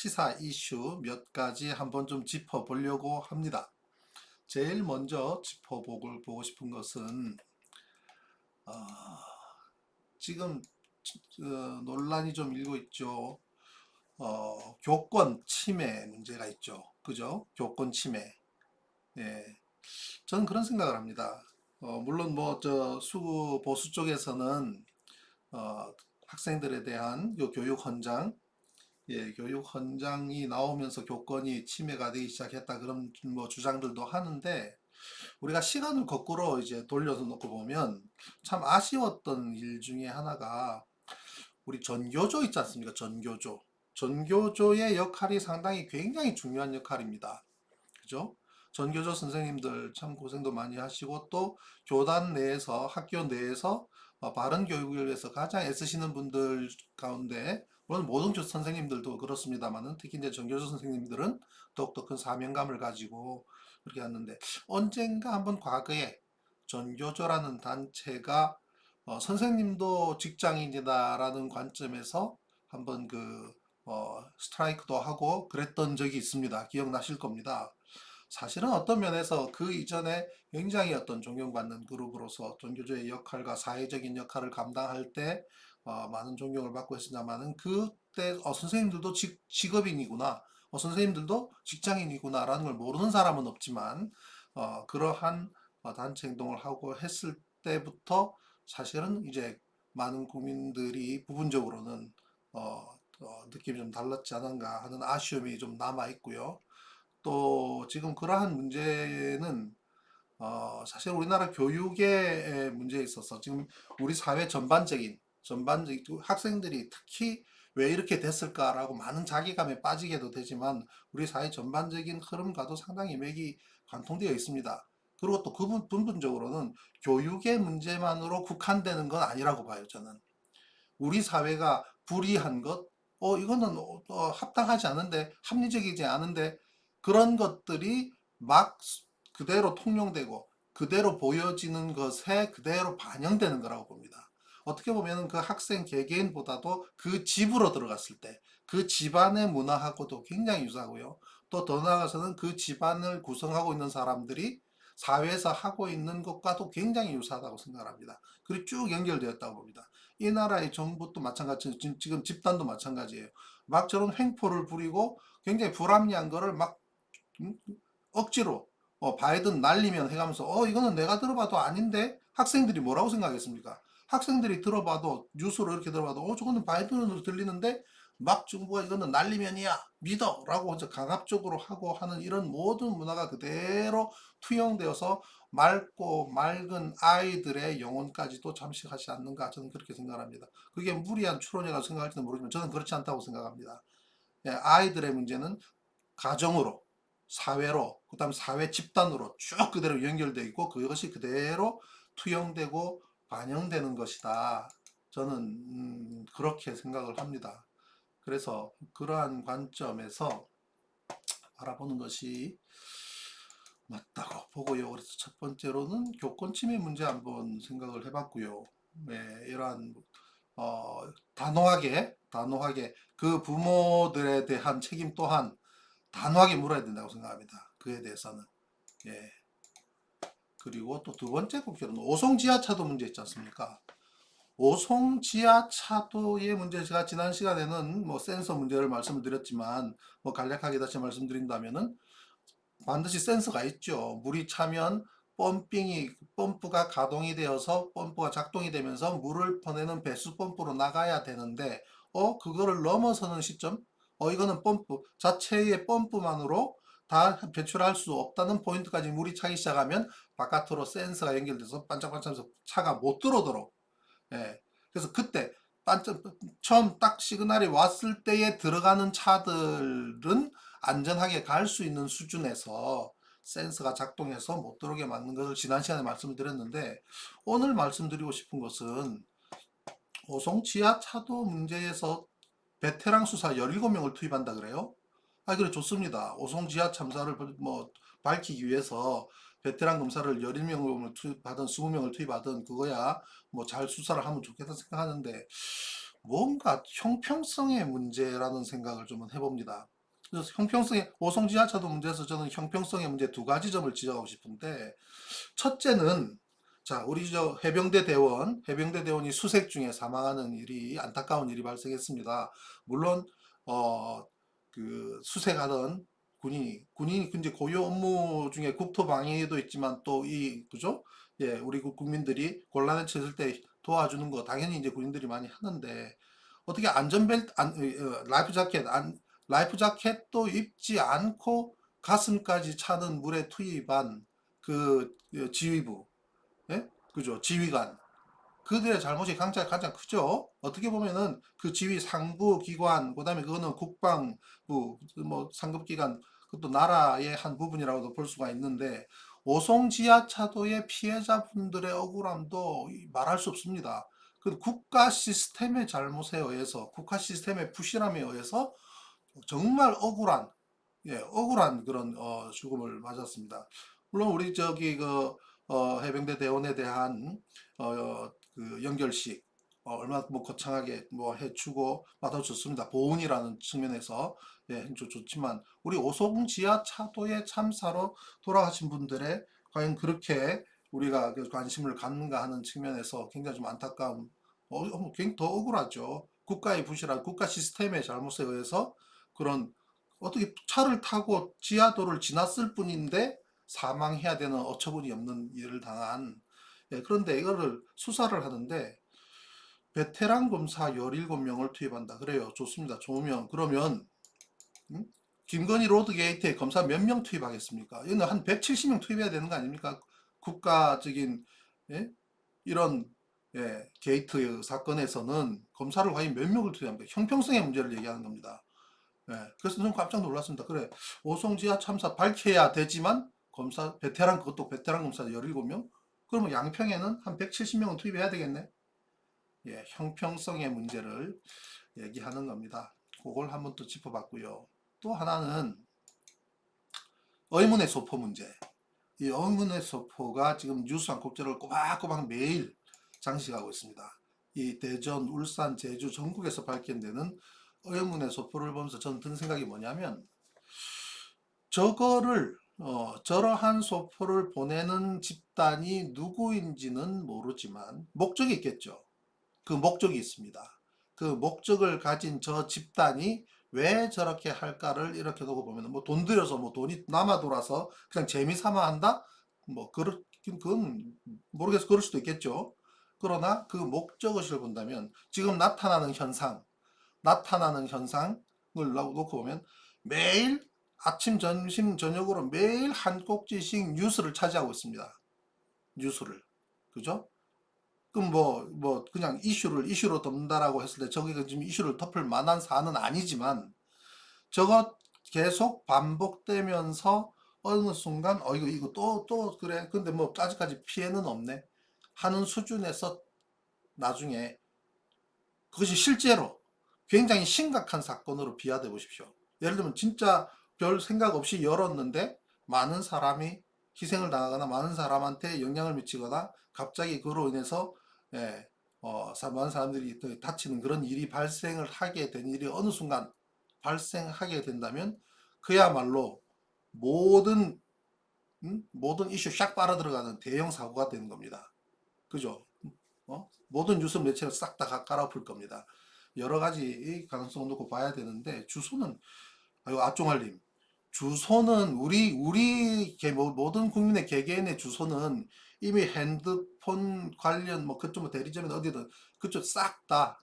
시사 이슈 몇 가지 한번 좀 짚어보려고 합니다. 제일 먼저 짚어보고 보고 싶은 것은 어, 지금 어, 논란이 좀 일고 있죠. 어, 교권 침해 문제가 있죠. 그죠? 교권 침해. 예. 저는 그런 생각을 합니다. 어, 물론 뭐 저 수구 보수 쪽에서는 어, 학생들에 대한 요 교육 헌장, 예, 교육 헌장이 나오면서 교권이 침해가 되기 시작했다 그런 뭐 주장들도 하는데 우리가 시간을 거꾸로 이제 돌려서 놓고 보면 참 아쉬웠던 일 중에 하나가 우리 전교조 있지 않습니까? 전교조. 전교조의 역할이 상당히 굉장히 중요한 역할입니다. 그죠? 전교조 선생님들 참 고생도 많이 하시고 또 교단 내에서 학교 내에서 어, 바른 교육을 위해서 가장 애쓰시는 분들 가운데 물론 모든 교 선생님들도 그렇습니다만은 특히 이제 전교조 선생님들은 더욱더 큰 사명감을 가지고 그렇게 하는데 언젠가 한번 과거에 전교조라는 단체가 어, 선생님도 직장인이다라는 관점에서 한번 그 어, 스트라이크도 하고 그랬던 적이 있습니다. 기억나실 겁니다. 사실은 어떤 면에서 그 이전에 굉장히 어떤 존경받는 그룹으로서 전교조의 역할과 사회적인 역할을 감당할 때 어, 많은 존경을 받고 했습니다만은 그때 어, 선생님들도 직, 직업인이구나, 어, 선생님들도 직장인이구나라는 걸 모르는 사람은 없지만 어, 그러한 어, 단체 행동을 하고 했을 때부터 사실은 이제 많은 국민들이 부분적으로는 어, 어, 느낌이 좀 달랐지 않은가 하는 아쉬움이 좀 남아 있고요. 또 지금 그러한 문제는 어, 사실 우리나라 교육의 문제에 있어서 지금 우리 사회 전반적인 전반적인 학생들이 특히 왜 이렇게 됐을까라고 많은 자괴감에 빠지게도 되지만 우리 사회 전반적인 흐름과도 상당히 맥이 관통되어 있습니다. 그리고 또그 부분적으로는 교육의 문제만으로 국한되는 건 아니라고 봐요, 저는. 우리 사회가 불이한 것, 어, 이거는 어, 어, 합당하지 않은데, 합리적이지 않은데, 그런 것들이 막 그대로 통용되고, 그대로 보여지는 것에 그대로 반영되는 거라고 봅니다. 어떻게 보면 그 학생 개개인보다도 그 집으로 들어갔을 때, 그 집안의 문화하고도 굉장히 유사하고요. 또 더 나아가서는 그 집안을 구성하고 있는 사람들이 사회에서 하고 있는 것과도 굉장히 유사하다고 생각합니다. 그리고 쭉 연결되었다고 봅니다. 이 나라의 정부도 마찬가지, 지금, 집단도 마찬가지예요. 막 저런 횡포를 부리고 굉장히 불합리한 거를 막 음, 억지로 어, 바이든 날리면 해가면서 어 이거는 내가 들어봐도 아닌데 학생들이 뭐라고 생각했습니까? 학생들이 들어봐도 뉴스로 이렇게 들어봐도 어 저거는 바이든으로 들리는데 막 정부가 이거는 날리면이야 믿어 라고 이제 강압적으로 하고 하는 이런 모든 문화가 그대로 투영되어서 맑고 맑은 아이들의 영혼까지도 잠식하지 않는가 저는 그렇게 생각합니다. 그게 무리한 추론이라고 생각할지는 모르지만 저는 그렇지 않다고 생각합니다. 예, 아이들의 문제는 가정으로 사회로 그다음 사회 집단으로 쭉 그대로 연결되어 있고 그것이 그대로 투영되고 반영되는 것이다. 저는 음, 그렇게 생각을 합니다. 그래서 그러한 관점에서 알아보는 것이 맞다고 보고요. 그래서 첫 번째로는 교권 침해 문제 한번 생각을 해봤고요. 네, 이러한 어, 단호하게 단호하게 그 부모들에 대한 책임 또한 단호하게 물어야 된다고 생각합니다. 그에 대해서는 예. 그리고 또 두 번째 국회는 오송 지하차도 문제 있지 않습니까? 오송 지하차도의 문제 제가 지난 시간에는 뭐 센서 문제를 말씀을 드렸지만 뭐 간략하게 다시 말씀드린다면은 반드시 센서가 있죠. 물이 차면 펌핑이 펌프가 가동이 되어서 펌프가 작동이 되면서 물을 퍼내는 배수 펌프로 나가야 되는데 어 그거를 넘어서는 시점 어 이거는 펌프 자체의 펌프만으로 다 배출할 수 없다는 포인트까지 물이 차기 시작하면 바깥으로 센서가 연결돼서 반짝반짝해서 차가 못 들어오도록 예. 그래서 그때 반짝 처음 딱 시그널이 왔을 때에 들어가는 차들은 안전하게 갈 수 있는 수준에서 센서가 작동해서 못 들어오게 막는 것을 지난 시간에 말씀을 드렸는데 오늘 말씀드리고 싶은 것은 오송 지하차도 문제에서 베테랑 수사 17명을 투입한다 그래요? 아 그래 좋습니다. 오송 지하 참사를 뭐 밝히기 위해서 베테랑 검사를 17명을 투입하든 20명을 투입하든 그거야 뭐 잘 수사를 하면 좋겠다 생각하는데 뭔가 형평성의 문제라는 생각을 좀 해봅니다. 그래서 형평성의 오송 지하차도 문제에서 저는 형평성의 문제 두 가지 점을 지적하고 싶은데 첫째는 자 우리 저 해병대 대원 해병대 대원이 수색 중에 사망하는 일이 안타까운 일이 발생했습니다. 물론 어 그 수색하던 군인이 군인이 이제 고유 업무 중에 국토 방위도 있지만 또 이 그죠? 예, 우리 국- 국민들이 곤란에 처했을 때 도와주는 거 당연히 이제 군인들이 많이 하는데 어떻게 안전벨트 안 어, 라이프 자켓 안 라이프 자켓도 입지 않고 가슴까지 차는 물에 투입한 그 어, 지휘부 예? 그죠? 지휘관 그들의 잘못이 가장, 가장 크죠. 어떻게 보면은 그 지휘 상부 기관, 그 다음에 그거는 국방부, 뭐 상급 기관, 그것도 나라의 한 부분이라고도 볼 수가 있는데, 오송 지하차도의 피해자분들의 억울함도 이- 말할 수 없습니다. 그 국가 시스템의 잘못에 의해서, 국가 시스템의 부실함에 의해서 정말 억울한, 예, 억울한 그런 어, 죽음을 맞았습니다. 물론 우리 저기 그 어, 해병대 대원에 대한 어, 그 연결식 어, 얼마나 뭐 거창하게 뭐 해주고 맞아 좋습니다. 보훈이라는 측면에서 예, 좋, 좋지만 우리 오송 지하 차도의 참사로 돌아가신 분들의 과연 그렇게 우리가 그 관심을 갖는가 하는 측면에서 굉장히 좀 안타까움, 어, 어, 굉장히 더 억울하죠. 국가의 부실한 국가 시스템의 잘못에 의해서 그런 어떻게 차를 타고 지하도를 지났을 뿐인데 사망해야 되는 어처구니 없는 일을 당한 예, 그런데 이거를 수사를 하는데 베테랑 검사 17명을 투입한다. 그래요. 좋습니다. 좋으면 그러면 음? 김건희 로드게이트에 검사 몇 명 투입하겠습니까? 이거는 한 170명 투입해야 되는 거 아닙니까? 국가적인 예? 이런 예, 게이트 사건에서는 검사를 과연 몇 명을 투입합니까? 형평성의 문제를 얘기하는 겁니다. 예, 그래서 저는 깜짝 놀랐습니다. 그래, 오송지하 참사 밝혀야 되지만 검사 베테랑 그것도 베테랑 검사 17명? 그러면 양평에는 한 170명은 투입해야 되겠네. 예, 형평성의 문제를 얘기하는 겁니다. 그걸 한번 또 짚어봤고요. 또 하나는 의문의 소포 문제. 이 의문의 소포가 지금 뉴스 한 곡절을 꼬박꼬박 매일 장식하고 있습니다. 이 대전, 울산, 제주 전국에서 발견되는 의문의 소포를 보면서 저는 든 생각이 뭐냐면 저거를 어, 저러한 소포를 보내는 집단이 누구인지는 모르지만 목적이 있겠죠. 그 목적이 있습니다. 그 목적을 가진 저 집단이 왜 저렇게 할까를 이렇게 두고 보면 뭐 돈 들여서 뭐 돈이 남아 돌아서 그냥 재미 삼아 한다? 뭐 그렇 그건 모르겠어 그럴 수도 있겠죠. 그러나 그 목적을 본다면 지금 나타나는 현상 나타나는 현상을 놓고 보면 매일 아침, 점심, 저녁으로 매일 한 꼭지씩 뉴스를 차지하고 있습니다. 뉴스를. 그죠? 그럼 뭐, 뭐, 그냥 이슈를 이슈로 덮는다라고 했을 때 저기가 지금 이슈를 덮을 만한 사안은 아니지만 저거 계속 반복되면서 어느 순간, 어, 이거, 이거 또, 또, 그래. 근데 뭐, 아직까지 피해는 없네. 하는 수준에서 나중에 그것이 실제로 굉장히 심각한 사건으로 비화돼 보십시오. 예를 들면 진짜 별 생각 없이 열었는데 많은 사람이 희생을 당하거나 많은 사람한테 영향을 미치거나 갑자기 그로 인해서 예, 어, 사- 많은 사람들이 또 다치는 그런 일이 발생을 하게 된 일이 어느 순간 발생하게 된다면 그야말로 모든 음? 모든 이슈 샥 빨아 들어가는 대형 사고가 되는 겁니다. 그죠? 어? 모든 뉴스 매체를 싹 다 깔아풀 겁니다. 여러 가지 가능성을 놓고 봐야 되는데 주소는 아유 아종알님 주소는 우리 우리 모든 국민의 개개인의 주소는 이미 핸드폰 관련 뭐 그쪽 뭐 대리점이나 어디든 그쪽 싹다다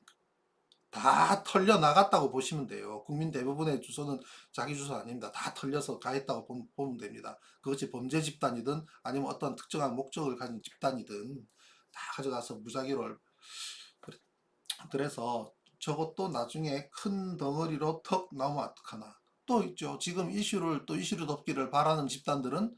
털려 나갔다고 보시면 돼요. 국민 대부분의 주소는 자기 주소 아닙니다. 다 털려서 가했다고 보- 보면 됩니다. 그것이 범죄 집단이든 아니면 어떤 특정한 목적을 가진 집단이든 다 가져가서 무작위로 그래- 그래서 저것도 나중에 큰 덩어리로 턱 나오면 어떡하나. 또 있죠. 지금 이슈를 또 이슈를 덮기를 바라는 집단들은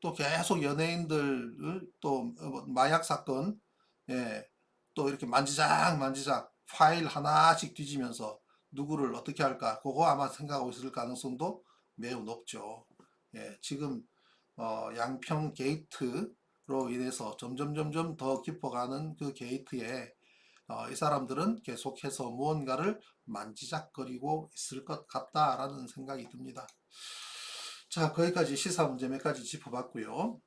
또 계속 연예인들을 또 어, 마약 사건, 예, 또 이렇게 만지작 만지작 파일 하나씩 뒤지면서 누구를 어떻게 할까, 그거 아마 생각하고 있을 가능성도 매우 높죠. 예, 지금 어, 양평 게이트로 인해서 점점 점점 더 깊어가는 그 게이트에 어, 이 사람들은 계속해서 무언가를 만지작거리고 있을 것 같다라는 생각이 듭니다. 자, 거기까지 시사 문제 몇 가지 짚어봤고요.